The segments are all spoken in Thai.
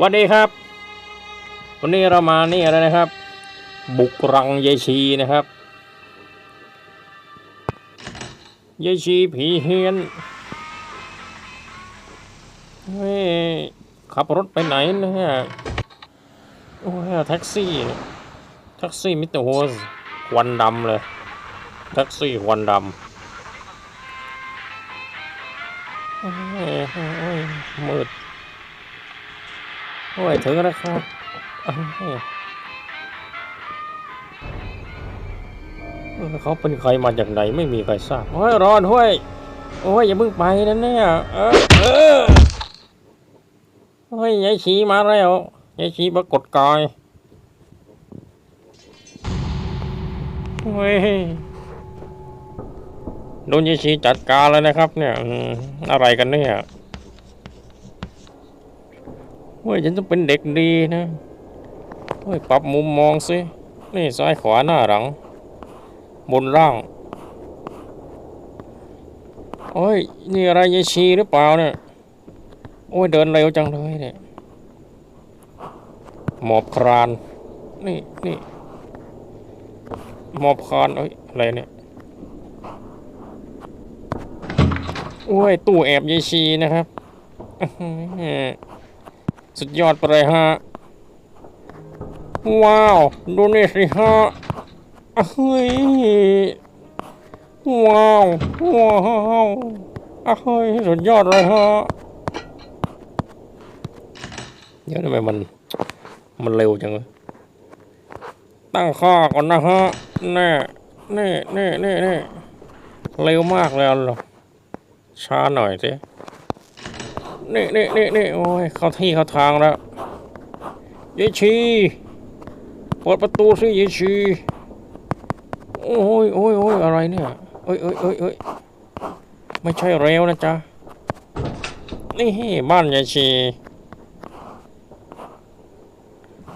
วัสดีครับ วันนี้เรามานี่อะไรนะครับ บุกรังยายชีนะครับยายชีผีเฮียนเฮ้ยขับรถไปไหนนี่ยโอ้ยแท็กซี่แท็กซี่มิสเตอร์โฮสควันดำเลยแท็กซี่ควันดำโอ้ยโอ้ยมืด โอ้ยถึงแล้วครับเขาเป็นใครมาจากไหนไม่มีใครทราบโอ้ยร้อนห้วยโอ้ยอย่าเพิ่งไปนะเนี่ยเออเออโอ้ยยายชีมาแล้วยายชีปรากฏกายโอ้ยโดนยายชีจัดการแล้วนะครับ เนี่ยอืมอะไรกันเนี่ย เฮ้ยฉันต้องเป็นเด็กดีนะเฮ้ยปรับมุมมองสินี่ซ้ายขวาหน้าหลัง บนล่างโอ้ยนี่อะไรยายชีหรือเปล่าเนี่ยโอ้ยเดินเร็วจังเลยเนี่ยหมอบครานนี่นี่หมอบครานเอ้ยอะไรเนี่ยโอ้ยตู้แอบยายชีนะครับ สุดยอดไปเลยฮะ ว้าว ดูนี่สิฮะเฮ้ย ว้าว ว้าวเฮ้ย สุดยอดเลยฮะ เดี๋ยวทำไมมัน มันเร็วจังเลยตั้งค่าก่อนนะฮะ แน่แน่แน่แน่แน่เร็วมากเลยเหรอช้าหน่อยสิ นี่นี่นี่นี่โอ้ยเข้าที่เข้าทางแล้วยายชีเปิดประตูสิยายชีโอ้ยโอ้ยโอ้ยอะไรเนี่ยเอ้ยเอ้ยเอ้ยเอ้ยไม่ใช่เร็วนะจ๊ะนี่บ้านยายชี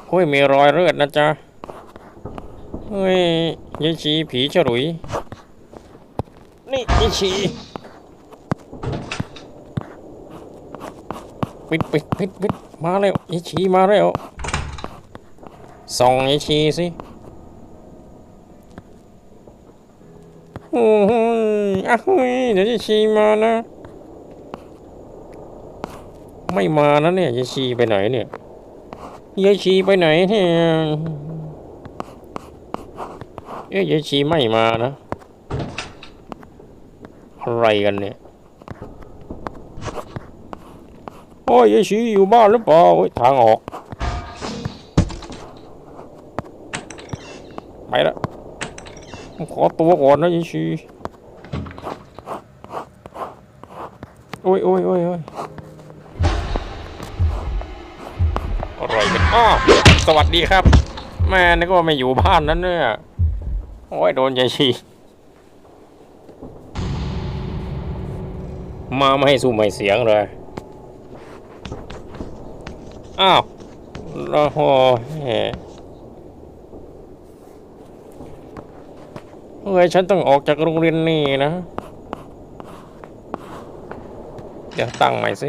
โอ้ยมีรอยเลือดนะจ๊ะเฮ้ยยายชีผีฉลุยนี่ยายชี ปิดปิดปิดปิดมาแล้วยายชีมาแล้วส่องยายชีสิโอ้ยอ้าวเฮ้ยเดี๋ยวยายชีมานะ ไม่มานะเนี่ยยายชีไปไหนเนี่ยยายชีไปไหนเนี่ยเอ๊ะยายชีไม่มานะอะไรกันเนี่ย โอ้ยยายชีอยู่บ้านหรือเปล่าโอ้ยทางออกไปแล้วขอตัวก่อนนะยายชีโอ้ยโอ้ยโอ้ยโอ้ยอะไรกันอ้าวสวัสดีครับ แม่นึกว่าไม่อยู่บ้านนั้นเนี่ยโอ้ยโดนยายชีมาไม่ให้สู้ไม่เสียงเลย อ้าวโอ้โหแหมเฮ้ยฉันต้องออกจากโรงเรียนนี่นะ เดี๋ยวตั้งใหม่สิ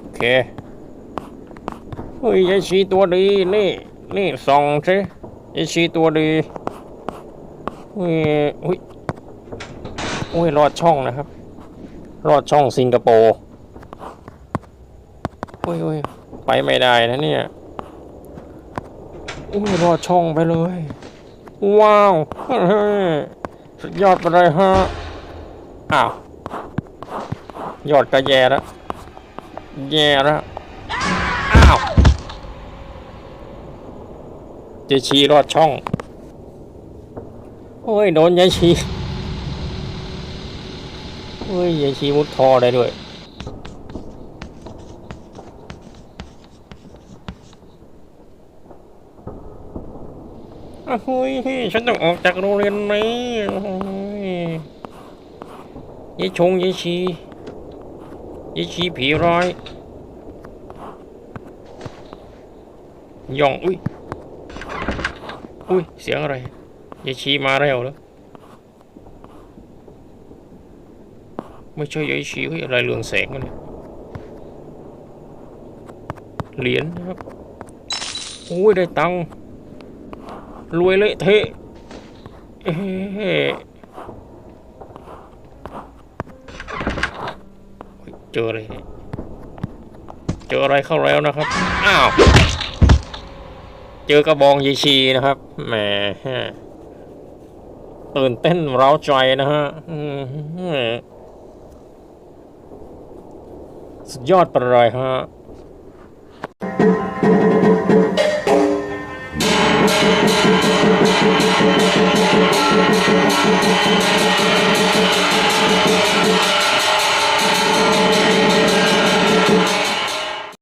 โอเค เฮ้ยยายชีตัวดีนี่ นี่ส่องสิยายชีตัวดีเฮ้ยอุ้ยอุ้ยรอดช่องนะครับ รอดช่องสิงคโปร์ โอ้ยโอ้ยไปไม่ได้นะเนี่ยอุ้ยรอดช่องไปเลย ว้าวสุดยอดไปเลยฮะอ้าวยอดก็แย่แล้วแย่แล้วอ้าวเจชีรอดช่อง โอ้ยโดนยายชีเฮ้ยยายชีมุดทอได้ด้วย อ้าว เฮ้ยที่ฉันต้องออกจากโรงเรียนนี้โอ้ยยายชงยายชียายชีผีร้อยย่องอุ้ยอุ้ยเสียงอะไรยายชีมาแล้วเหรอไม่ใช่ยายชีเฮ้ยอะไรเรืองแสงวะเนี่ยเหรียญครับโอ้ยได้ตังค์ รวยเละเทะเจออะไรเลยเจออะไรเข้าแล้วนะครับ อ้าว เจอกระบองยีชีนะครับ แหมตื่นเต้นเร้าใจนะฮะสุดยอดไปเลยฮะ